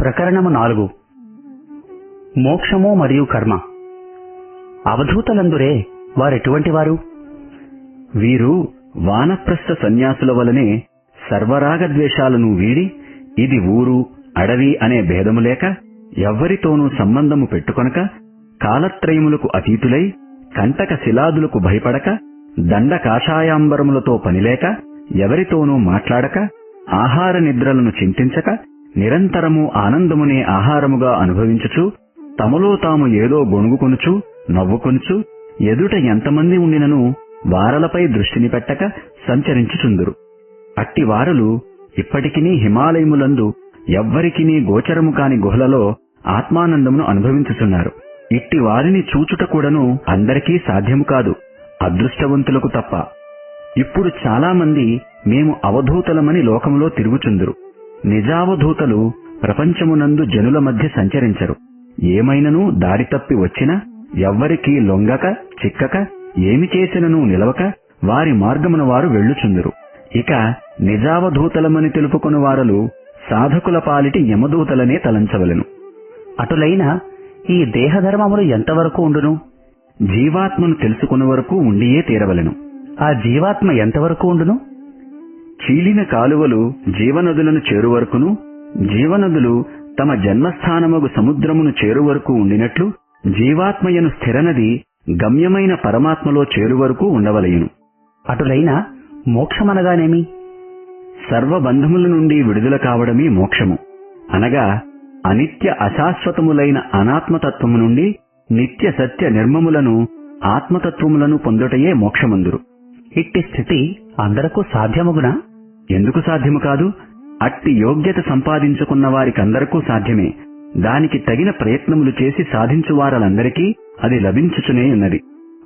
ప్రకరణము నాలుగు. మోక్షము మరియు కర్మ. అవధూతలందురే వారెటువంటి వారు? వీరు వానప్రస్థ సన్యాసుల వలనే సర్వరాగద్వేషాలను వీడి ఇది ఊరు అడవి అనే భేదము లేక ఎవ్వరితోనూ సంబంధము పెట్టుకొనక కాలత్రయములకు అతీతులై కంటక శిలాదులకు భయపడక దండ కాషాయాంబరములతో పనిలేక ఎవరితోనూ మాట్లాడక ఆహార నిద్రలను చింతించక నిరంతరము ఆనందమునే ఆహారముగా అనుభవించుచు తమలో తాము ఏదో గొణుగుకొనుచు నవ్వుకొనుచు ఎదుట ఎంతమంది ఉండినను వారలపై దృష్టిని పెట్టక సంచరించుచుందురు. అట్టి వారలు ఇప్పటికినీ హిమాలయములందు ఎవ్వరికినీ గోచరము కాని గుహలలో ఆత్మానందమును అనుభవించుచున్నారు. ఇట్టి వారిని చూచుట కూడాను అందరికీ సాధ్యము కాదు అదృష్టవంతులకు తప్ప. ఇప్పుడు చాలా మంది మేము అవధూతలమని లోకములో తిరుగుచుందురు. నిజావధూతలు ప్రపంచమునందు జనుల మధ్య సంచరించరు. ఏమైనను దారి తప్పి వచ్చినా ఎవ్వరికీ లొంగక చిక్కక ఏమి చేసినను నిలవక వారి మార్గమున వారు వెళ్ళుచుందురు. ఇక నిజావధూతలమని తెలుపుకుని వారలు సాధకుల పాలిటి యమదూతలనే తలంచవలను. అటులైన ఈ దేహధర్మములు ఎంతవరకు ఉండును? జీవాత్మను తెలుసుకుని వరకు ఉండియే తీరవలెను. ఆ జీవాత్మ ఎంతవరకు ఉండును? చీలిన కాలువలు జీవనదులను చేరువరకును జీవనదులు తమ జన్మస్థానమగు సముద్రమును చేరువరకు ఉండినట్లు జీవాత్మయను స్థిరనది గమ్యమైన పరమాత్మలో చేరువరకు ఉండవలయును అటులైన మోక్షమనగానేమి? సర్వబంధముల నుండి విడుదల కావడమే మోక్షము. అనగా అనిత్య అశాశ్వతములైన అనాత్మతత్వము నుండి నిత్య సత్య నిర్మములను ఆత్మతత్వములను పొందుటయే మోక్షమందురు. ఇట్టి స్థితి అందరకు సాధ్యమగునా? ఎందుకు సాధ్యము కాదు? అట్టి యోగ్యత సంపాదించుకున్న వారికందరకూ సాధ్యమే. దానికి తగిన ప్రయత్నములు చేసి సాధించు వారలందరికీ అది లభించుచునే ఉన్నది.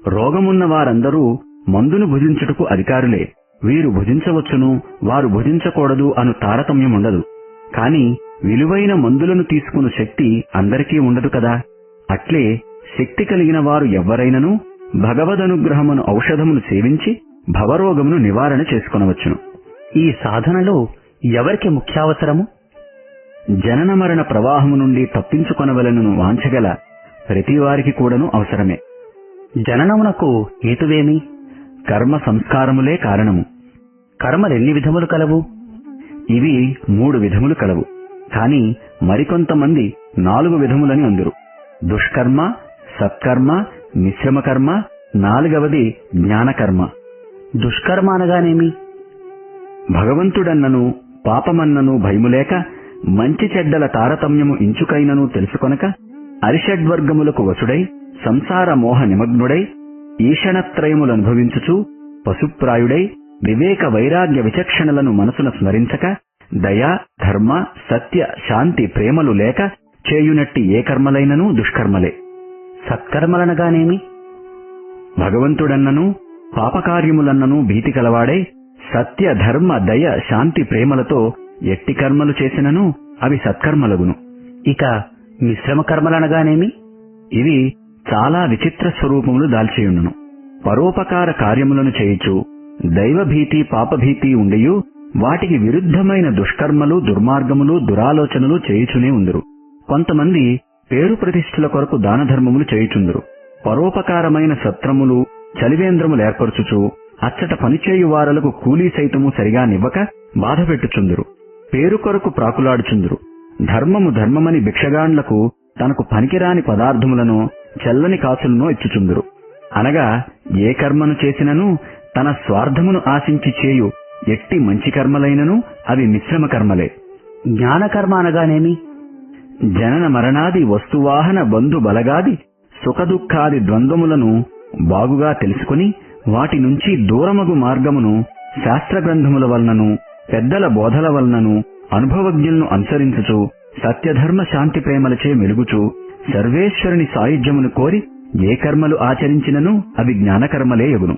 రోగమున్న వారందరూ మందును భుజించుటకు అధికారులే. వీరు భుజించవచ్చును వారు భుజించకూడదు అను తారతమ్యముండదు. కాని విలువైన మందులను తీసుకుని శక్తి అందరికీ ఉండదు కదా? అట్లే శక్తి కలిగిన వారు ఎవ్వరైనను భగవదనుగ్రహమును ఔషధమును సేవించి భవరోగమును నివారణ చేసుకొనవచ్చును. ఈ సాధనలో ఎవరికి ముఖ్యావసరము? జనన మరణ ప్రవాహము నుండి తప్పించుకొనవలను వాంఛగల ప్రతివారికి కూడాను అవసరమే. జననమునకు హేతువేమి? కర్మ సంస్కారములే కారణము. కర్మలెన్ని విధములు కలవు? ఇవి మూడు విధములు కలవు. కాని మరికొంతమంది నాలుగు విధములని అందురు. దుష్కర్మ సత్కర్మ మిశ్రమ కర్మ నాలుగవది జ్ఞానకర్మ. దుష్కర్మ అనగానేమి? భగవంతుడన్నను పాపమన్నను భయములేక మంచి చెడ్డల తారతమ్యము ఇంచుకైనను తెలుసుకొనక అరిషడ్వర్గములకు వసుడై సంసార మోహ నిమగ్నుడై ఈషణత్రయములనుభవించుచు పశుప్రాయుడై వివేక వైరాగ్య విచక్షణలను మనసున స్మరించక దయా ధర్మ సత్య శాంతి ప్రేమలు లేక చేయునట్టి ఏ కర్మలైనను దుష్కర్మలే. సత్కర్మలనగానేమి? భగవంతుడన్నను పాపకార్యములన్నను భీతి కలవాడై సత్య ధర్మ దయ శాంతి ప్రేమలతో ఎట్టి కర్మలు చేసినను అవి సత్కర్మలగును. ఇక మిశ్రమ కర్మలనగానేమి ఇవి చాలా విచిత్ర స్వరూపములు దాల్చియుండును. పరోపకార కార్యములను చేయుచు దైవభీతి పాపభీతి ఉండియు వాటికి విరుద్ధమైన దుష్కర్మలు దుర్మార్గములు దురాలోచనలు చేయుచునే ఉందురు కొంతమంది పేరు ప్రతిష్ఠల కొరకు దాన ధర్మములు చేయుచుందురు పరోపకారమైన సత్రములు చలివేంద్రములు ఏర్పరచుచు అచ్చట పనిచేయు వారలకు కూలీ సైతము సరిగా నివ్వక బాధపెట్టుచుందురు పేరు కొరకు ప్రాకులాడుచుందురు. ధర్మము ధర్మమని భిక్షగాండ్లకు తనకు పనికిరాని పదార్థములను చెల్లని కాసులను ఇచ్చుచుందురు. అనగా ఏ కర్మను చేసినను తన స్వార్థమును ఆశించి చేయు ఎట్టి మంచి కర్మలైనను అవి మిశ్రమ కర్మలే. జ్ఞానకర్మ అనగానేమి? జనన మరణాది వస్తువాహన బంధు బలగాది సుఖదుఖాది ద్వంద్వములను బాగుగా తెలుసుకుని వాటి నుంచి దూరమగు మార్గమును శాస్త్ర గ్రంథముల వలనను పెద్దల బోధల వలనను అనుభవజ్ఞులను అనుసరించుచు సత్యధర్మ శాంతి ప్రేమలచే మెలుగుచు సర్వేశ్వరుని సాయుధ్యమును కోరి ఏ కర్మలు ఆచరించినను అవి జ్ఞానకర్మలే యగును